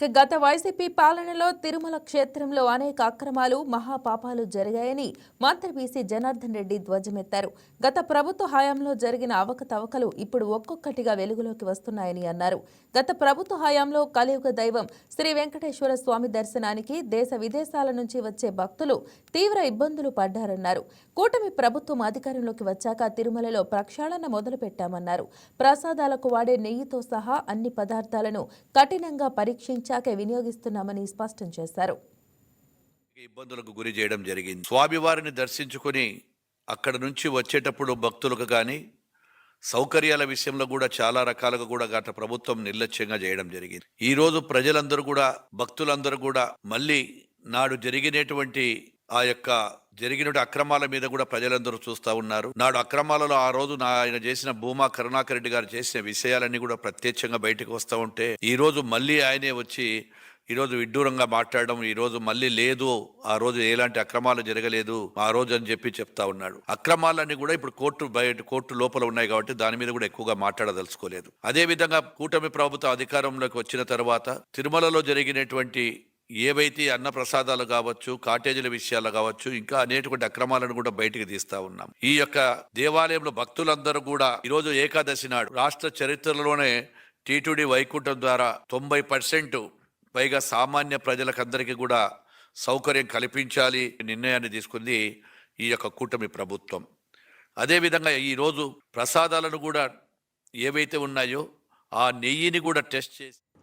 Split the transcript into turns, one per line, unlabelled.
గత వైసీపీ పాలనలో తిరుమల క్షేత్రంలో అనేక అక్రమాలు మహాపాపాలు జరిగాయని మంత్రి బీసీ జనార్దన్ రెడ్డి ధ్వజమెత్తారు. గత ప్రభుత్వ హయాంలో జరిగిన అవకతవకలు ఇప్పుడు ఒక్కొక్కటిగా వెలుగులోకి వస్తున్నాయని అన్నారు. గత ప్రభుత్వ హయాంలో కలియుగ దైవం శ్రీ వెంకటేశ్వర స్వామి దర్శనానికి దేశ విదేశాల నుంచి వచ్చే భక్తులు తీవ్ర ఇబ్బందులు పడ్డారన్నారు. కూటమి ప్రభుత్వం అధికారంలోకి వచ్చాక తిరుమలలో ప్రక్షాళన మొదలుపెట్టామన్నారు. ప్రసాదాలకు వాడే నెయ్యితో సహా అన్ని పదార్థాలను కఠినంగా ఇచ్చాకే వినియోగిస్తున్నామని స్పష్టం చేశారు.
ఇబ్బందులకు గురి చేయడం జరిగింది. స్వామివారిని దర్శించుకొని అక్కడ నుంచి వచ్చేటప్పుడు భక్తులకు కానీ సౌకర్యాల విషయంలో కూడా చాలా రకాలుగా కూడా గత ప్రభుత్వం నిర్లక్ష్యంగా చేయడం జరిగింది. ఈ రోజు ప్రజలందరూ కూడా భక్తులందరూ కూడా మళ్ళీ నాడు జరిగినటువంటి ఆ యొక్క జరిగిన అక్రమాల మీద కూడా ప్రజలందరూ చూస్తా ఉన్నారు. నాడు అక్రమాలలో ఆ రోజు నా ఆయన చేసిన భూమా కరుణాకర్ రెడ్డి గారు చేసిన విషయాలన్నీ కూడా ప్రత్యక్షంగా బయటకు వస్తూ ఉంటే ఈ రోజు మళ్ళీ ఆయనే వచ్చి ఈరోజు విడ్డూరంగా మాట్లాడడం ఈరోజు మళ్ళీ లేదు ఆ రోజు ఎలాంటి అక్రమాలు జరగలేదు ఆ రోజు అని చెప్పి చెప్తా ఉన్నాడు. అక్రమాలన్నీ కూడా ఇప్పుడు కోర్టు బయట కోర్టు లోపల ఉన్నాయి కాబట్టి దాని మీద కూడా ఎక్కువగా మాట్లాడదలుచుకోలేదు. అదే విధంగా కూటమి ప్రభుత్వ అధికారంలోకి వచ్చిన తర్వాత తిరుమలలో జరిగినటువంటి ఏవైతే అన్న ప్రసాదాలు కావచ్చు కాటేజీల విషయాలు కావచ్చు ఇంకా అనేటువంటి అక్రమాలను కూడా బయటికి తీస్తా ఉన్నాం. ఈ యొక్క దేవాలయంలో భక్తులందరూ కూడా ఈరోజు ఏకాదశి నాడు రాష్ట్ర చరిత్రలోనే టీటీడీ వైకుంఠం ద్వారా తొంభై పర్సెంట్ పైగా సామాన్య ప్రజలకందరికీ కూడా సౌకర్యం కల్పించాలి నిర్ణయాన్ని తీసుకుంది ఈ యొక్క కూటమి ప్రభుత్వం. అదేవిధంగా ఈరోజు ప్రసాదాలను కూడా ఏవైతే ఉన్నాయో ఆ నెయ్యిని కూడా టెస్ట్ చేసి